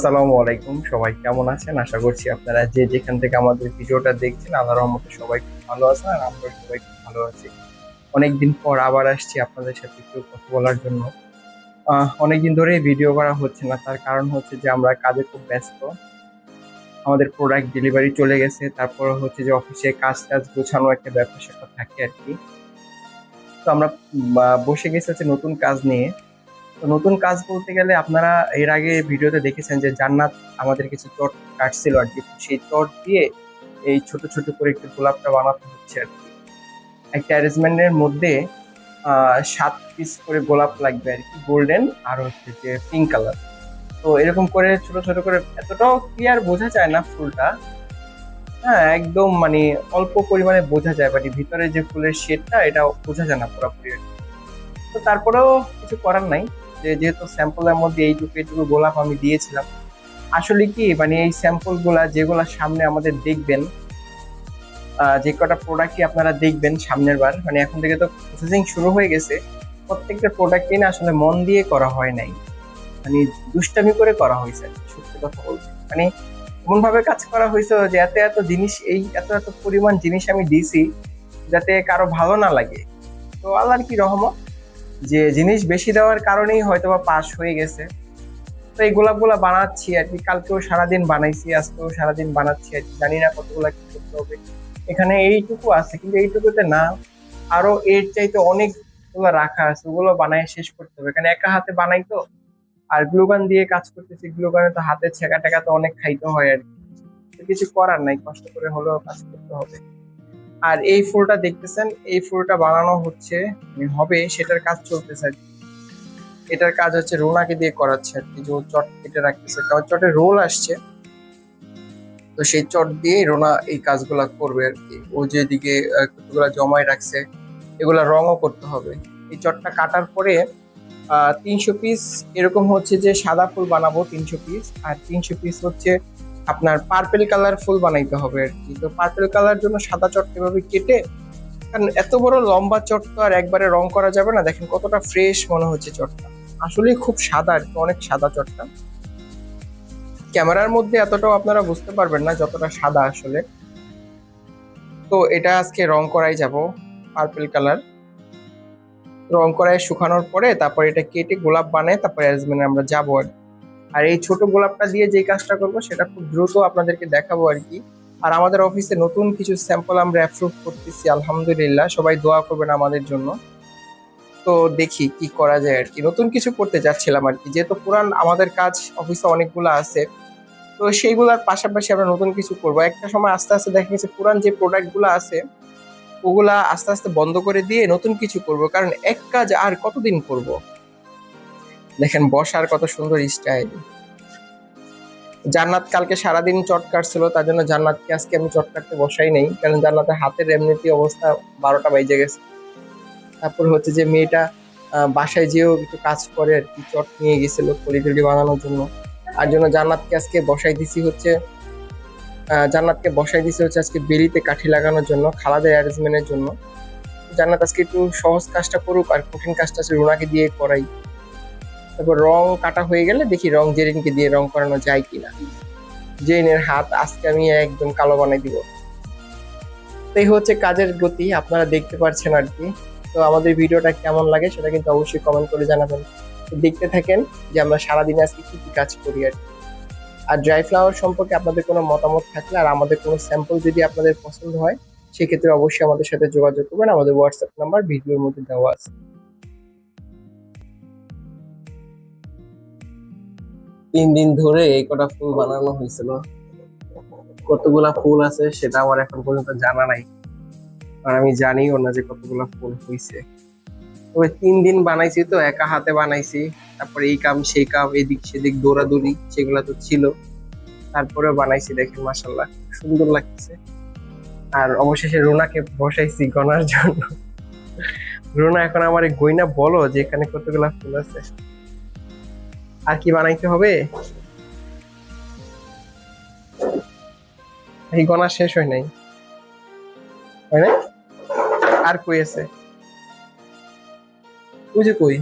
আসসালামু আলাইকুম। সবাই কেমন আছেন? আশা করছি আপনারা যে যেখান থেকে আমাদের ভিডিওটা দেখছেন আল্লাহ রহমতে সবাই খুব ভালো আছেন আর আমরা সবাই খুব ভালো আছি। অনেকদিন পর আবার আসছি আপনাদের সাথে একটু কথা বলার জন্য। অনেকদিন ধরে ভিডিও করা হচ্ছে না। তার কারণ হচ্ছে যে আমরা কাজে খুব ব্যস্ত। আমাদের প্রোডাক্ট ডেলিভারি চলে গেছে। তারপর হচ্ছে যে অফিসে কাজ টাজ গোছানো একটা স্যাপার থাকে আর কি। তো আমরা বসে গেছি হচ্ছে নতুন কাজ নিয়ে। নতুন কাজ বলতে গেলে আপনারা এর আগে ভিডিওতে দেখেছেন যে জান্নাত আমাদের কিছু চট কাটছিল আর কি। সেই চট দিয়ে এই ছোট ছোট করে একটু গোলাপটা বানাতে হচ্ছে আর কি। একটা অ্যারেঞ্জমেন্টের মধ্যে সাত পিস করে গোলাপ লাগবে আর কি গোল্ডেন আর হচ্ছে যে পিঙ্ক কালার তো এরকম করে ছোট ছোট করে, এতটাও ক্লিয়ার বোঝা যায় না ফুলটা। হ্যাঁ একদম মানে অল্প পরিমাণে বোঝা যায় বাট ভিতরে যে ফুলের শেডটা এটা বোঝা যায় না পুরোপুরি তো তারপরেও কিছু করার নাই। যে যেহেতু স্যাম্পলের মধ্যে এইটুকু এইটুকু গোলাপ আমি দিয়েছিলাম, আসলে কি মানে এই স্যাম্পলগুলা যেগুলা সামনে আমাদের দেখবেন যে কটা প্রোডাক্টই আপনারা দেখবেন সামনের বার মানে এখন থেকে তো প্রসেসিং শুরু হয়ে গেছে, প্রত্যেকটা প্রোডাক্টই না আসলে মন দিয়ে করা হয় নাই। মানে দুষ্টামি করে করা হয়েছে, সত্যি কথা বলতে। মানে এমন ভাবে কাজ করা হয়েছে যে এত এত জিনিস, এই এত এত পরিমাণ জিনিস আমি দিছি যাতে কারও ভালো না লাগে। তো আল্লাহর কি রহমত? যে জিনিস বেশি দেওয়ার কারণেই হয়তো বা পাস হয়ে গেছে। তো এই গোলাপগুলা বানাচ্ছি আর কি। কালকেও সারাদিন বানাইছি, আজকেও সারাদিন বানাচ্ছি আর কি। জানি না কতগুলা কি করতে হবে। এখানে এইটুকু আছে, কিন্তু এইটুকুতে না। আরও এর চাইতে অনেকগুলো রাখা আছে, ওগুলো বানায় শেষ করতে হবে। এখানে একা হাতে বানাই তো। আর গ্লুগান দিয়ে কাজ করতেছি, গ্লুগানে তো হাতে ছেঁকা টেকা তো অনেক খাইতে হয় আর কি। কিছু করার নাই, কষ্ট করে হলেও কাজ করতে হবে। আর এই ফুলটা দেখতেছেন, এই ফুলটা বানানো হচ্ছে মানে হবে, সেটার কাজ চলতেছে। এটার কাজ হচ্ছে রোনাকে দিয়ে করাচ্ছে আর কি, যে চট কেটে রাখতেছে। কারণ চটে রোল আসছে, তো সেই চট দিয়ে রোনা এই কাজগুলা করবে আর কি। ও যেদিকে কতগুলা জমায় রাখছে, এগুলা রঙও করতে হবে। এই চটটা কাটার পরে তিনশো পিস এরকম হচ্ছে যে সাদা ফুল বানাবো তিনশো পিস আর তিনশো পিস হচ্ছে আপনার পার্পেল কালার ফুল বানাইতে হবে আর কি। তো পার্পেল কালার জন্য সাদা চট এভাবে কেটে, কারণ এত বড় লম্বা চট তো আর একবারে রং করা যাবে না, দেখেন কতটা ফ্রেশ মনে হচ্ছে চটটা। আসলেই খুব সাদা আর কি, অনেক সাদা চটটা। ক্যামেরার মধ্যে এতটাও আপনারা বুঝতে পারবেন না যতটা সাদা আসলে। তো এটা আজকে রং করাই যাব পার্পেল কালার রং করায় শুকানোর পরে তারপর এটা কেটে গোলাপ বানায় তারপর অ্যারেঞ্জমেন্টে আমরা যাব আর কি। আর এই ছোট গোলাপটা দিয়ে যে কাজটা করব, সেটা খুব দ্রুত আপনাদেরকে দেখাবো আর কি। আর আমাদের অফিসে নতুন কিছু স্যাম্পল আমরা অ্যাপ্রুভ করতেছি, আলহামদুলিল্লাহ। সবাই দোয়া করবেন আমাদের জন্য। তো দেখি কি করা যায় আর কি। নতুন কিছু করতে যাচ্ছিলাম আর কি। যেহেতু পুরান আমাদের কাজ অফিসে অনেকগুলো আছে, তো সেইগুলোর পাশাপাশি আমরা নতুন কিছু করব। একটা সময় আস্তে আস্তে দেখা গেছে, পুরান যে প্রোডাক্টগুলো আছে, ওগুলা আস্তে আস্তে বন্ধ করে দিয়ে নতুন কিছু করব। কারণ এক কাজ আর কতদিন করব? দেখেন, বসার কত সুন্দর স্টাইল জান্নাত কালকে সারাদিন চট কাটছিল, তার জন্য জান্নাতকে আজকে আমি চট কাটতে বসাই নেই, কারণ জান্নাতের হাতের এমনিতে অবস্থা বারোটা বাইজে গেছে। তারপর হচ্ছে যে মেয়েটা বাসায় যেও একটু কাজ করে আর কি, চট নিয়ে গেছিল কলিটলি বানানোর জন্য। আর জন্য জান্নাতকে আজকে বসাই দিছি হচ্ছে জান্নাতকে বসাই দিছি হচ্ছে আজকে বেরিতে কাঠি লাগানোর জন্য, খালাদের অ্যারেঞ্জমেন্টের জন্য। জান্নাত আজকে একটু সহজ কাজটা করুক আর কঠিন কাজটা রুনাকে দিয়ে করাই। তারপর রং কাটা হয়ে গেলে দেখি রং জেরিনকে দিয়ে রং করানো যায় কিনা। জেরিনের হাত আজকে আমি একদম কালো বানাই দিব। তো এই হচ্ছে কাজের গতি, আপনারা দেখতে পাচ্ছেন আর কি তো আমাদের ভিডিওটা কেমন লাগে সেটা কিন্তু অবশ্যই কমেন্ট করে জানাবেন। দেখতে থাকেন যে আমরা সারাদিন আজকে কি কি কাজ করি আর। আর ড্রাই ফ্লাওয়ার সম্পর্কে আপনাদের কোনো মতামত থাকলে আর আমাদের কোনো স্যাম্পল যদি আপনাদের পছন্দ হয়, সেক্ষেত্রে অবশ্যই আমাদের সাথে যোগাযোগ করবেন। আমাদের হোয়াটসঅ্যাপ নাম্বার ভিডিওর মধ্যে দেওয়া আছে। তিন দিন ধরে এই কটা ফুল বানানো হয়েছিল। কতগুলা ফুল আছে সেটা আমার এখন পর্যন্ত জানা নাই। আর আমি জানিও না যে কতগুলা ফুল হয়েছে। তবে তিন দিন বানাইছি তো, একা হাতে বানাইছি। তারপরে এই কাম, সেই কাম, এদিক সেদিক দৌড়াদৌড়ি সেগুলা তো ছিল। তারপরে বানাইছি দেখেন মাসাল্লাহ সুন্দর লাগতেছে। আর অবশেষে রোনাকে বসাইছি গনার জন্য। রোনা এখন আমার গইনা বলো যে এখানে কতগুলা ফুল আছে। আর কি বানাইতে হবে? এই গণা শেষ হয় নাই। হয় না আর কই আছে? ওই যে কই?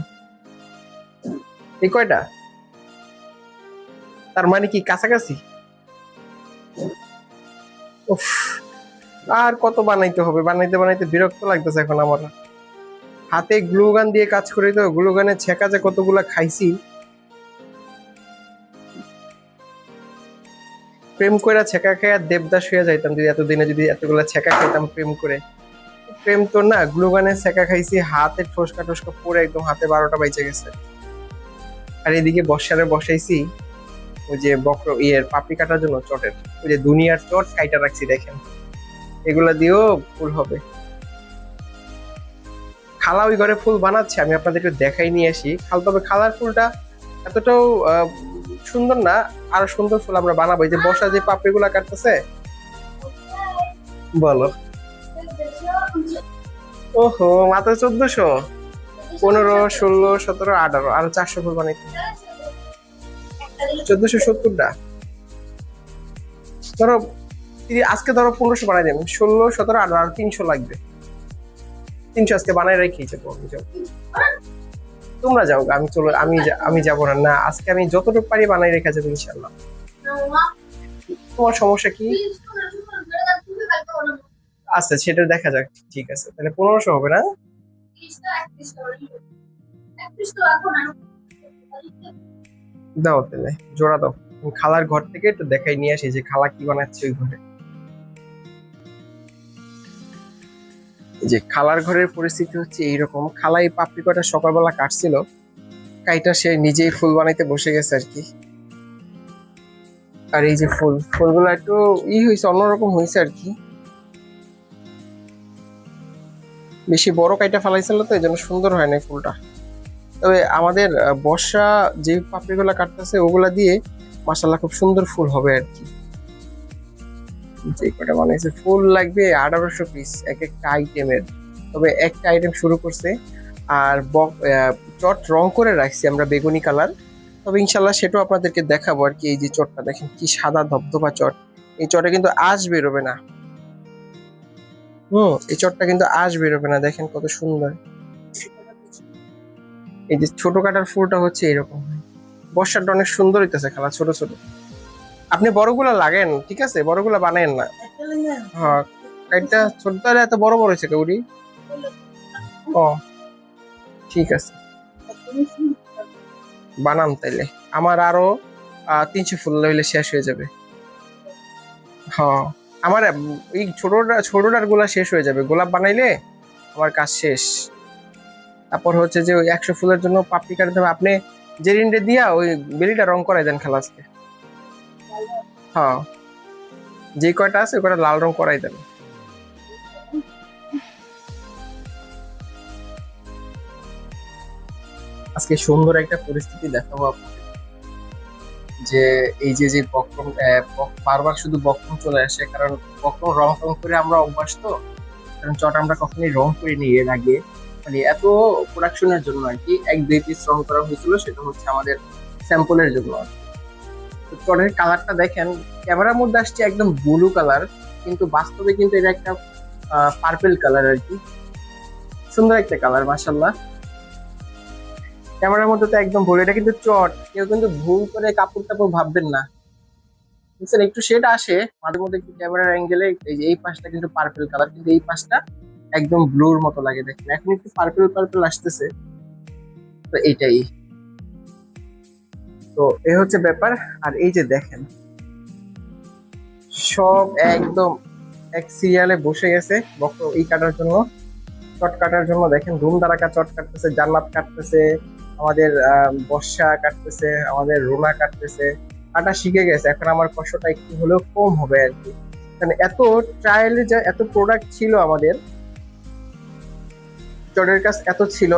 এই কয়টা? তার মানে কি কাছাকাছি? উফ, আর কত বানাইতে হবে? বানাইতে বানাইতে বিরক্ত লাগতেছে এখন আমার। হাতে গ্লুগান দিয়ে কাজ করি তো, গ্লুগানের ছেঁকা যে কতগুলা খাইছি প্রেম করে ছেঁকা খেয়ে দেবদাস হয়ে যাইতাম, যদি এতদিনে যদি এতগুলা ছেঁকা খাইতাম প্রেম করে। প্রেম তো না গ্লুগানের ছেঁকা খাইছি, হাতে ঠোসকা ঠোসকা পরে একদম হাতে বারোটা বাইচে গেছে। আর এদিকে বর্ষারে বসাইছি, ওই যে বক্র ইয়ের পাপড়ি কাটার জন্য চটের, ওই যে দুনিয়ার চট কাইটা রাখছি দেখেন। এগুলা দিয়েও ফুল হবে। খালা ওই ঘরে ফুল বানাচ্ছে, আমি আপনাদেরকে দেখাই নিয়ে আসি। খাল তবে খালার ফুলটা এতটাও সুন্দর না, আরও সুন্দর ফুল আমরা বানাবো। যে বসা যে পাপড়ি গুলা কাটতেছে। বলো। ওহো, মাত্র চোদ্দশো। পনেরো, ষোলো, সতেরো, আঠারো, আরও চারশো ফুল বানাইতে চোদ্দশো সত্তরটা। ধরো আজকে ধরো পনেরোশো বানাই দেবেন ষোলো, সতেরো, আঠারো, আর তিনশো লাগবে। তিনশো আজকে বানাই আমি যাব। তোমরা যাও, আমি চলো, আমি আমি যাব না। না, আজকে আমি যতটুকু পারি বানাই রেখে যাব ইনশাল্লাহ তোমার সমস্যা কি? আচ্ছা সেটা দেখা যাক, ঠিক আছে। তাহলে পনেরোশো হবে না? দাও তাহলে, জোড়া দাও। খালার ঘর থেকে একটু দেখাই নিয়ে আসি যে খালা কি বানাচ্ছে ওই ঘরে। যে খালার ঘরের পরিস্থিতি হচ্ছে এইরকম। খালা এই পাপড়ি কটা সকালবেলা কাটছিল, কাইটা সে নিজেই ফুল বানাইতে বসে গেছে আর কি। আর এই যে ফুল, ফুলগুলো একটু ই হয়েছে অন্যরকম হয়েছে আর কি। বেশি বড় কাইটা ফেলাইছিল তো এই জন্য সুন্দর হয় না ফুলটা। তবে আমাদের বর্ষা যে পাপড়িগুলা কাটতেছে, ওগুলা দিয়ে মাসাল্লাহ খুব সুন্দর ফুল হবে আর কি। যে কটা বানাইছে ফুল লাগবে আঠারোশো পিস এক একটা আইটেমের তবে একটা আইটেম শুরু করছে, আর চট রং করে রাখছি আমরা বেগুনি কালার। তবে ইনশাল্লাহ সেটাও আপনাদেরকে দেখাবো আর কি, এই যে চটটা দেখেন কি সাদা ধবধবা চট। এই চটে কিন্তু আঁশ বেরোবে না। হুম, এই চটটা কিন্তু আঁশ বেরোবে না, দেখেন কত সুন্দর। এই যে ছোট কাটার ফুলটা হচ্ছে এরকম। বর্ষাটা অনেক সুন্দর হইতেছে খেলা, ছোট ছোট। আপনি বড়গুলা লাগেন, ঠিক আছে? বড়গুলা বানায়েন না। হ্যাঁ কাইটটা ছোট এত বড় বড় হয়েছে কৌরি ও, ঠিক আছে। বানান তাইলে। আমার আরও তিনশো ফুল হইলে শেষ হয়ে যাবে। হ্যাঁ আমার এই ছোটটা ছোটটারগুলা শেষ হয়ে যাবে। গোলাপ বানাইলে আমার কাজ শেষ। তারপর হচ্ছে যে ওই একশো ফুলের জন্য পাপড়ি কাটতে হবে আপনি জেরিন্ডে দিয়া ওই বেলিটা রং করাই দেন খালা আজকে। হ্যাঁ। যে কয়টা আছে কয়টা লাল রং করাই দেবে। আজকে সুন্দর একটা পরিস্থিতি দেখাবো আপনাদের। যে এই যে যে বক্রম বারবার শুধু বক্রম চলে আসে, কারণ বক্রম রং টং করে আমরা অভ্যাস তো, কারণ চট আমরা কখনোই রং করিনি এর আগে। মানে এত প্রোডাকশনের জন্য আর কি, এক দুই পিস রং করা হয়েছিল, সেটা হচ্ছে আমাদের স্যাম্পলের জন্য আর কি। তো চটের কালারটা দেখেন, ক্যামেরার মধ্যে আসছে একদম ব্লু কালার কিন্তু বাস্তবে কিন্তু এটা একটা পার্পেল কালার আর কি। সুন্দর একটা কালার মাসাল্লাহ ক্যামেরার মধ্যে তো একদম ভুল এটা কিন্তু চট। কেউ কিন্তু ভুল করে কাপড় টাপড় ভাববেন না। বুঝছেন, একটু শেড আসে, মাঝে মধ্যে একটু ক্যামেরার অ্যাঙ্গেলে এই যে এই পাশটা কিন্তু পার্পেল কালার কিন্তু এই পাশটা একদম ব্লুর মতো লাগে দেখেন। এখন একটু পার্পেল পার্পেল আসতেছে। তো এইটাই তো এ হচ্ছে ব্যাপার। আর এই যে দেখেন, সব একদম এক সিরিয়ালে বসে গেছে বক্র এই কাটার জন্য চট কাটার জন্য। দেখেন, ধুম দারাকা চট কাটতেছে, জান্নাত কাটতেছে, আমাদের বর্ষা কাটতেছে, আমাদের রোনা কাটতেছে। কাটা শিখে গেছে, এখন আমার কষ্টটা একটু হলেও কম হবে আর কি। কারণ এত ট্রায়ালে যা, এত প্রোডাক্ট ছিল আমাদের চটের কাজ এত ছিল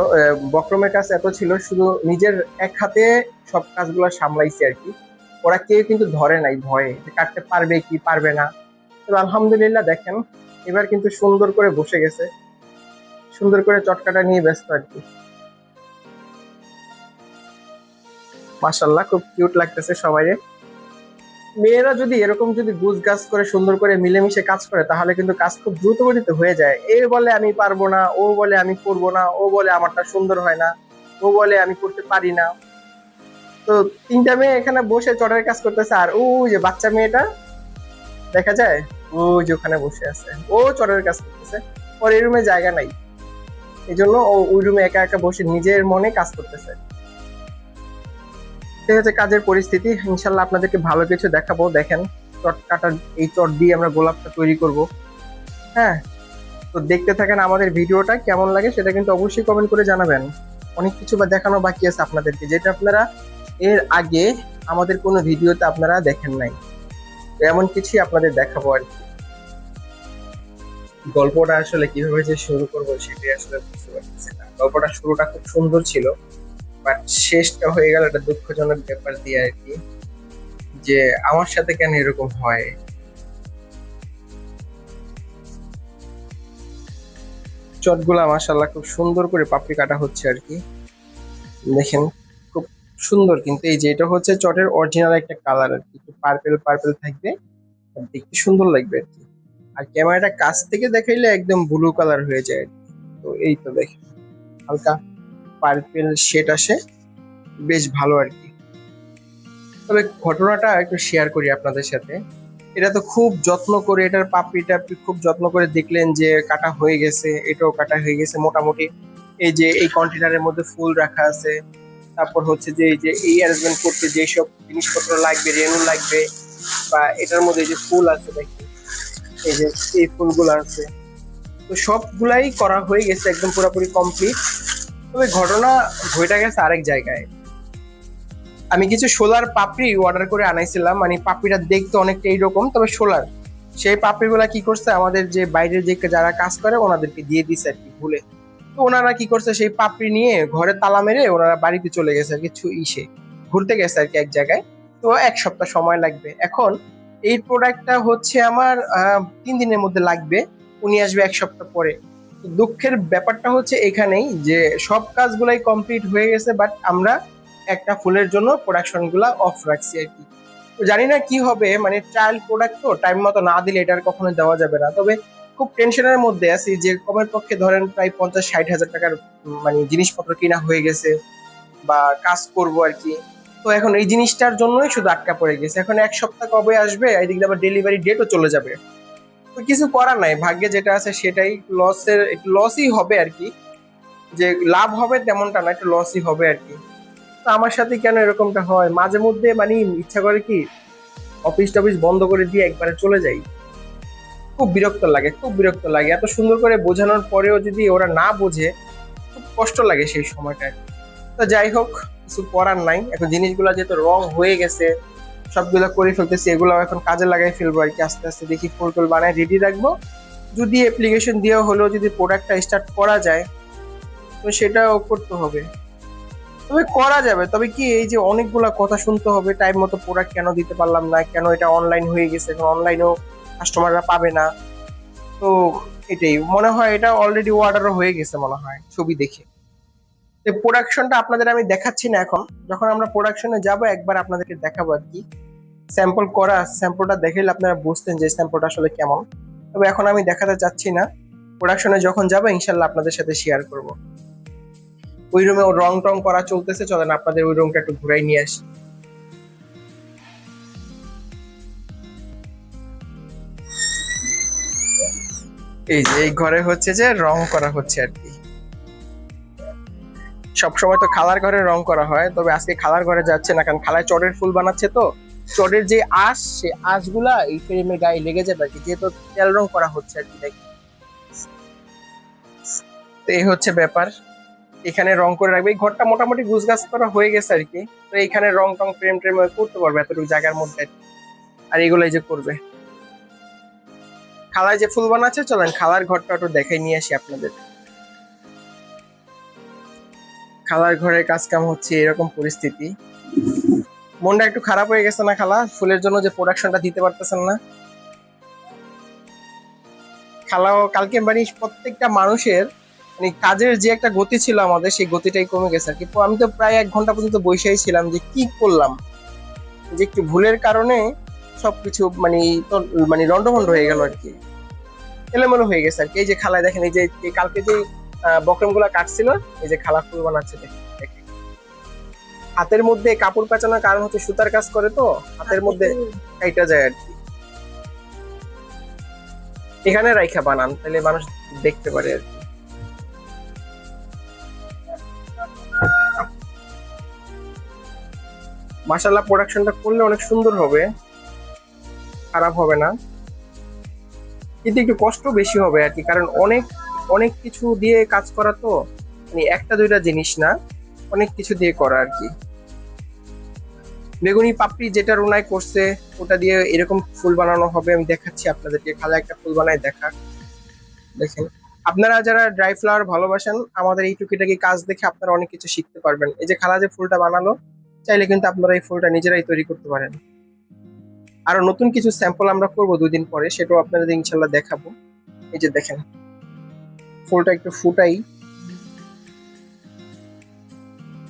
বক্রমের কাজ এত ছিল, শুধু নিজের এক হাতে সব কাজগুলো সামলাইছে আর কি। ওরা কেউ কিন্তু ধরে নাই ভয়ে কাটতে পারবে কি পারবে না। তবে আলহামদুলিল্লাহ দেখেন, এবার কিন্তু সুন্দর করে বসে গেছে। সুন্দর করে চটকাটা নিয়ে ব্যস্ত আর কি। মাশাল্লাহ খুব কিউট লাগতেছে সবাই মেয়েরা যদি এরকম যদি গুজ গাছ করে সুন্দর করে মিলেমিশে কাজ করে, তাহলে কিন্তু কাজ খুব দ্রুত গতিতে হয়ে যায়। এ বলে আমি পারব না, ও বলে আমি করব না, ও বলে আমারটা সুন্দর হয় না, ও বলে আমি করতে পারি না। তো তিনটা মেয়ে এখানে বসে চটের কাজ করতেছে, আর ওই যে বাচ্চা মেয়েটা, দেখা যায়? ও যে ওখানে বসে আছে। ও চটের কাজ করতেছে, ওর এই রুমে জায়গা নাই। এই জন্য ও ওই রুমে একা একা বসে নিজের মনে কাজ করতেছে। এই হচ্ছে কাজের পরিস্থিতি। ইনশাল্লাহ আপনাদেরকে ভালো কিছু দেখাবো। দেখেন, চট কাটার এই চট দিয়ে আমরা গোলাপটা তৈরি করব। হ্যাঁ তো দেখতে থাকেন আমাদের ভিডিওটা কেমন লাগে, সেটা কিন্তু অবশ্যই কমেন্ট করে জানাবেন। অনেক কিছু বা দেখানো বাকি আছে আপনাদেরকে, যেটা আপনারা এর আগে আমাদের কোনো ভিডিওতে আপনারা দেখেন নাই। তো এমন কিছুই আপনাদের দেখাবো আর কি। গল্পটা আসলে কীভাবে যে শুরু করব সেটাই আসলে বুঝতে পারতেছি না। গল্পটা শুরুটা খুব সুন্দর ছিল। বাট শেষটা হয়ে গেল একটা দুঃখজনক ব্যাপার দিয়ে আর কি, যে আমার সাথে কেন এরকম হয়? চটগুলা মাসাল্লাহ খুব সুন্দর করে পাপড়ি কাটা হচ্ছে আর কি। দেখেন, খুব সুন্দর কিন্তু এই যে এটা হচ্ছে চটের অরিজিনাল একটা কালার আর কি পার্পেল পার্পেল থাকবে দেখতে সুন্দর লাগবে আর কি। আর ক্যামেরাটা কাছ থেকে দেখাইলে একদম ব্লু কালার হয়ে যায়। তো এই তো দেখেন, হালকা পার্পেল শেড আসে, বেশ ভালো আর কি। তবে ঘটনাটা একটু শেয়ার করি আপনাদের সাথে। এটা তো খুব যত্ন করে, এটার পাপড়িটা খুব যত্ন করে দেখলেন যে কাটা হয়ে গেছে, এটাও কাটা হয়ে গেছে মোটামুটি। এই যে এই কন্টেনারের মধ্যে ফুল রাখা আছে, তারপর হচ্ছে যে এই যে এই অ্যারেঞ্জমেন্ট করতে যেসব জিনিসপত্র লাগবে রেনু লাগবে, বা এটার মধ্যে যে ফুল আছে দেখি এই যে এই ফুলগুলো আছে। তো সবগুলাই করা হয়ে গেছে একদম পুরোপুরি কমপ্লিট তবে ঘটনা ঘটে গেছে আরেক জায়গায়। আমি কিছু সোলার পাপড়ি অর্ডার করে আনাইছিলাম মানে পাপড়িটা দেখতে অনেকটা এইরকম, তবে সোলার। সেই পাপড়িগুলা কি করছে, আমাদের যে বাইরের যে যারা কাজ করে, ওনাদেরকে দিয়ে দিছে আর কি, ভুলে। তো ওনারা কি করছে, সেই পাপড়ি নিয়ে ঘরে তালা মেরে ওনারা বাড়িতে চলে গেছে আর কিছু ইসে। ঘুরতে গেছে আর কি এক জায়গায়। তো এক সপ্তাহ সময় লাগবে। এখন এই প্রোডাক্টটা হচ্ছে আমার তিন দিনের মধ্যে লাগবে। উনি আসবে এক সপ্তাহ পরে। দুঃখের ব্যাপারটা হচ্ছে এখানেই যে সব কাজগুলাই কমপ্লিট হয়ে গেছে বাট আমরা একটা ফুলের জন্য প্রোডাকশনগুলা অফ রাখছি আর কি। জানি না কি হবে মানে ট্রায়াল প্রোডাক্ট তো টাইম মতো না দিলে এটার কখনো দেওয়া যাবে না। তবে খুব টেনশনের মধ্যে আছি যে কমের পক্ষে ধরেন প্রায় পঞ্চাশ, ষাট হাজার টাকার মানে জিনিসপত্র কিনা হয়ে গেছে বা কাজ করব আর কি। তো এখন এই জিনিসটার জন্যই শুধু আটকা পড়ে গেছে। এখন এক সপ্তাহ কবে আসবে এদিক আবার ডেলিভারি ডেটও চলে যাবে। তো কিছু করার নাই, ভাগ্যে যেটা আছে সেটাই লসের লসই হবে আর কি। যে লাভ হবে তেমনটা না, একটু লসই হবে আর কি। তো আমার সাথে কেন এরকমটা হয়? মাঝে মধ্যে মানে ইচ্ছা করে কি অফিস টফিস বন্ধ করে দিয়ে একবারে চলে যাই। খুব বিরক্ত লাগে, খুব বিরক্ত লাগে। এত সুন্দর করে বোঝানোর পরেও যদি ওরা না বোঝে, খুব কষ্ট লাগে সেই সময়টায়। তো যাই হোক, কিছু করার নাই। এখন জিনিসগুলো যেহেতু রং হয়ে গেছে সবগুলো করে ফেলতেছি এগুলো এখন কাজে লাগাই ফেলব আর কি, আস্তে আস্তে দেখি ফুল টুল বানায় রেডি রাখব। যদি অ্যাপ্লিকেশন দেওয়া হলেও যদি প্রোডাক্টটা স্টার্ট করা যায়, তো সেটাও করতে হবে। তবে করা যাবে, তবে কি এই যে অনেকগুলা কথা শুনতে হবে টাইম মতো প্রোডাক্ট কেন দিতে পারলাম না, কেন এটা অনলাইন হয়ে গেছে, এখন অনলাইনেও কাস্টমাররা পাবে না। তো এটাই, মনে হয় এটা অলরেডি অর্ডারও হয়ে গেছে মনে হয়, ছবি দেখে। প্রোডাকশনটা আপনাদের আমি দেখাচ্ছি না এখন। যখন আমরা প্রোডাকশনে যাব, একবার আপনাদেরকে দেখাবো আর কি। স্যাম্পল করা স্যাম্পলটা দেখলে আপনারা বুঝতেন যে স্যাম্পলটা আসলে কেমন। তবে এখন আমি দেখাতে চাচ্ছি না। প্রোডাকশনে যখন যাব, ইনশাল্লাহ আপনাদের সাথে শেয়ার করব। ওই রুমে রং টং করা চলতেছে, চলেন আপনাদের ওই রুমটা একটু ঘুরাই নিয়ে আসি। এই যে, এই ঘরে হচ্ছে যে রং করা হচ্ছে আর কি। সবসময় তো খালার ঘরে রং করা হয়, তবে আজকে খালার ঘরে যাচ্ছে না, কারণ খালায় চটের ফুল বানাচ্ছে তো। চটের যে আঁশ সে আঁশগুলা এই ফ্রেমের গায়ে লেগে যাবে আর কি, যেহেতু তেল রং করা হচ্ছে আর কি তো এই হচ্ছে ব্যাপার। এখানে রং করে রাখবে। এই ঘরটা মোটামুটি গুছগাছ করা হয়ে গেছে আর কি। তো এখানে রং টং ফ্রেম ট্রেম করতে পারবে এতটুকু জায়গার মধ্যে। আর এগুলাই যে করবে। খালায় যে ফুল বানাচ্ছে, চলেন খালার ঘরটা একটু দেখাই নিয়ে আসি আপনাদের। খালার ঘরের কাজ কাম হচ্ছে, এরকম পরিস্থিতি। মনটা একটু খারাপ হয়ে গেছে না খালা? ফুলের জন্য যে প্রোডাকশনটা দিতে পারতেছেন না। খালাও কালকে মানে প্রত্যেকটা মানুষের মানে কাজের যে একটা গতি ছিল আমাদের, সেই গতিটাই কমে গেছে আর কি। আমি তো প্রায় এক ঘণ্টা পর্যন্ত বসেই ছিলাম যে কি করলাম? যে একটু ভুলের কারণে সবকিছু মানে মানে লন্ডভন্ড হয়ে গেল আর কি। এলোমেলো হয়ে গেছে আর কি। এই যে খালায় দেখেন, এই যে কালকে যে বকরমগুলা কাটছিল। এই যে খালা ফুল বানাচ্ছে। হাতের মধ্যে কাপড় পেঁচানোর কারণ হচ্ছে সুতার কাজ করে তো হাতের মধ্যে কাইটা যায় আর কি। এখানে রাইখা বানান তাহলে মানুষ দেখতে পারে আর কি। মাসাল্লাহ প্রোডাকশনটা করলে অনেক সুন্দর হবে। খারাপ হবে না। কিন্তু একটু কষ্ট বেশি হবে আর কি কারণ অনেক অনেক কিছু দিয়ে কাজ করা তো মানে একটা দুইটা জিনিস না, অনেক কিছু দিয়ে করা আর কি। বেগুনি পাপড়ি যেটা রোনায় করছে, ওটা দিয়ে এরকম ফুল বানানো হবে, আমি দেখাচ্ছি আপনাদেরকে, খালা একটা ফুল বানায় দেখা। দেখেন, আপনারা যারা ড্রাই ফ্লাওয়ার ভালোবাসেন, আমাদের এই টুকিটাকি কাজ দেখে আপনারা অনেক কিছু শিখতে পারবেন। এই যে খালা যে ফুলটা বানালো, চাইলে কিন্তু আপনারা এই ফুলটা নিজেরাই তৈরি করতে পারেন। আরও নতুন কিছু স্যাম্পল আমরা করব দুদিন পরে, সেটাও আপনাদের ইনশাল্লাহ দেখাবো। এই যে দেখেন ফুলটা একটু ফুটাই।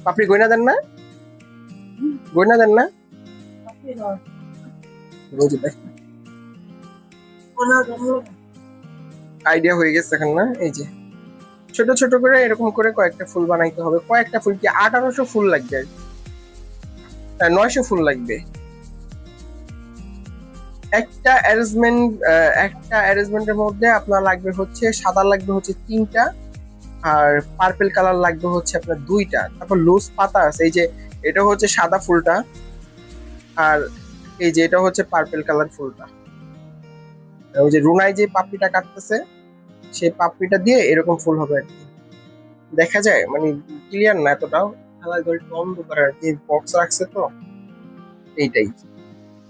পাপড়ি গয়না দেন না? গয়না দেন না? আইডিয়া হয়ে গেছে এখন, না? এই যে। ছোট ছোট করে এরকম করে কয়েকটা ফুল বানাইতে হবে। কয়েকটা ফুল কি আঠারোশো ফুল লাগবে নয়শো ফুল লাগবে। একটা অ্যারেঞ্জমেন্ট একটা অ্যারেঞ্জমেন্টের মধ্যে আপনার লাগবে হচ্ছে সাদা লাগবে হচ্ছে তিনটা, আর পার্পেল কালার লাগবে হচ্ছে আপনার দুইটা। তারপর লুজ পাতা আছে, এই যে এটা হচ্ছে সাদা ফুলটা, আর এই যে এটা হচ্ছে পার্পেল কালার ফুলটা। ওই যে রুনাই যে পাপড়িটা কাটতেছে, সেই পাপড়িটা দিয়ে এরকম ফুল হবে আর কি। দেখা যায় মানে ক্লিয়ার না এতটাও। খালায় ধরে একটু অন্ধকার আর কি বক্স রাখছে তো, এইটাই।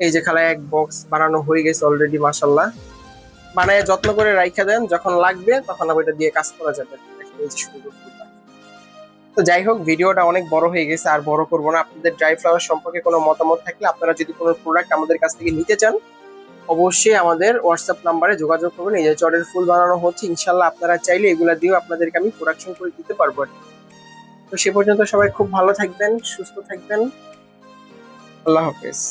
এই যে খালায় এক বক্স বানানো হয়ে গেছে অলরেডি মাসাল্লাহ বানায় যত্ন করে রাইখা দেন, যখন লাগবে তখন এটা দিয়ে কাজ করা যাবে। তো যাই হোক, ভিডিওটা অনেক বড় হয়ে গেছে, আর বড় করব না। আপনাদের ড্রাই ফ্লাওয়ার সম্পর্কে কোনো মতামত থাকলে আপনারা যদি কোনো প্রোডাক্ট আমাদের কাছ থেকে নিতে চান, অবশ্যই আমাদের হোয়াটসঅ্যাপ নাম্বারে যোগাযোগ করবেন। এই যে চটের ফুল বানানো হচ্ছে ইনশাল্লাহ আপনারা চাইলে এগুলা দিয়েও আপনাদেরকে আমি প্রোডাকশন করে দিতে পারব আর তো সে পর্যন্ত সবাই খুব ভালো থাকবেন, সুস্থ থাকবেন। আল্লাহ হাফেজ।